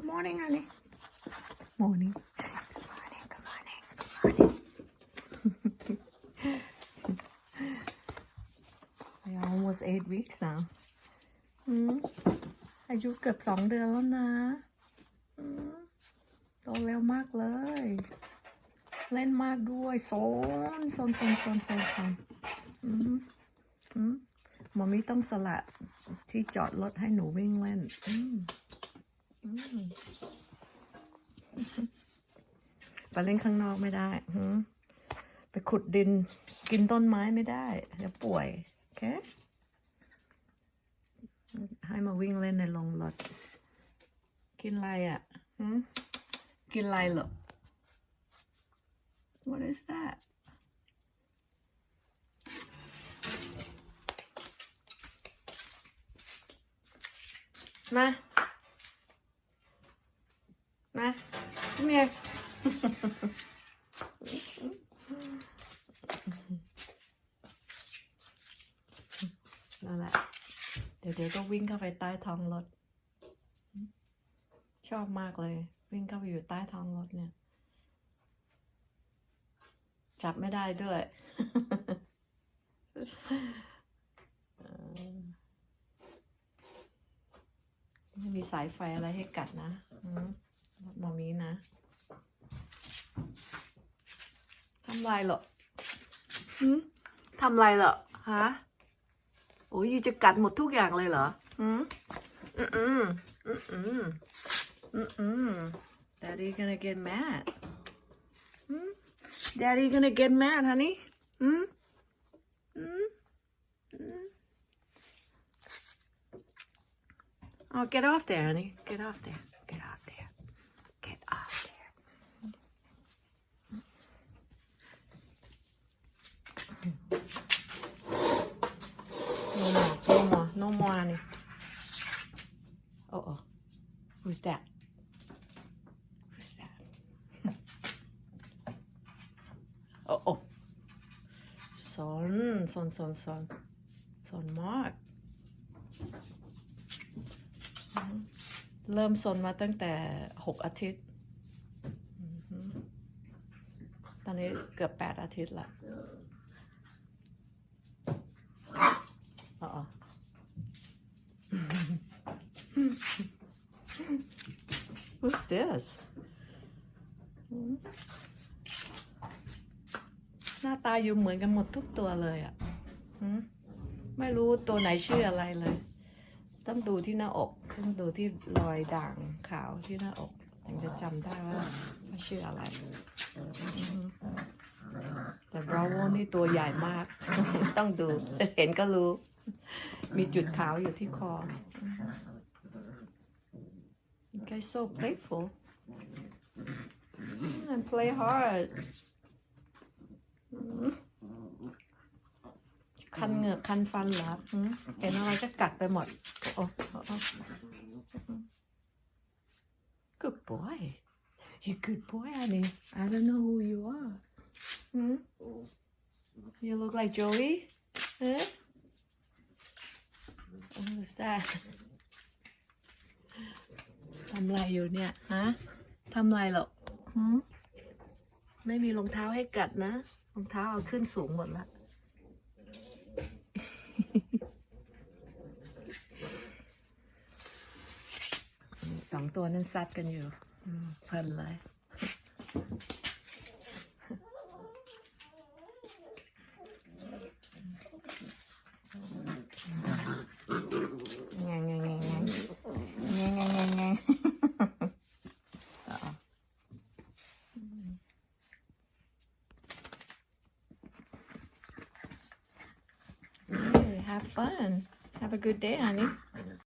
Good morning honey Morning Good morning Good morning Good morning Yeah, almost eight weeks now อืมอายุเกือบสองเดือนแล้วนะอืมโตเร็วมากเลย เล่นมากด้วยโซนโซนโซนโซนโซนโซนอืมอืมมามีต้องสละที่จอดรถให้หนูวิ่งเล่น อืมอืม ไปเล่นข้างนอกไม่ได้หืไปขุดดินกินต้นไม้ไม่ได้เดี๋ยวป่วยโอเคให้มาวิ่งเล่นในโรงรถ กินอะไรอะกินอะไรเหรอ What is that? Ma. Ma. Come here. นั่นแหละ เดี๋ยวเดี๋ยวก็วิ่งเข้าไปใต้ท้องรถ ชอบมากเลย วิ่งเข้าไปอยู่ใต้ท้องรถเนี่ย จับไม่ได้ด้วยไม่มีสายไฟอะไรให้กัดนะอืมมอมีนะ ทำไรเหรอหืมทำไรเหรอฮะ โอ้ยยูจะกัดหมดทุกอย่างเลยเหรออืมอืมอืมอืมอืมอืม Daddy gonna get mad อืม Daddy gonna get mad, honey? Hmm? Hmm? Hmm? Oh, get off there, honey. Get off there. Get off there. Get off there. No more. No more. No more, honey. Uh oh. Who's that? Who's that? oh oh สนสนสนสนสนมากอืมเริ่มสนมาตั้งแต่หกอาทิตย์ ตอนนี้เกือบแปดอาทิตย์ละอ๋อ Who's this? หน้าตาอยู่เหมือนกันหมดทุกตัวเลยอะ่ะไม่รู้ตัวไหนชื่ออะไรเลย ต้องดูที่หน้าอก ต้องดูที่รอยด่างขาวที่หน้าอกถึงจะจำได้ว่าชื่ออะไร แต่บราโวนี่ตัวใหญ่มาก ต้องดู เห็นก็รู้ มีจุดขาวอยู่ที่คอ Okay, so playful and play hard. คันเหงือกคันฟันเหรอหืมเห็นอะไรก็กัดไปหมด โอ้โอ้โอ้ Good boy you good boy honey I don't know who you are hmm? you look like Joey huh? who's that ทำอะไรอยู่เนี่ยฮะทำอะไรหรอกหืมไม่มีรองเท้าให้กัดนะรองเท้าเอาขึ้นสูงหมดละสองตัวนั้นซัดกันอยู่อืมเพลินเลย have fun. Have a good day, honey.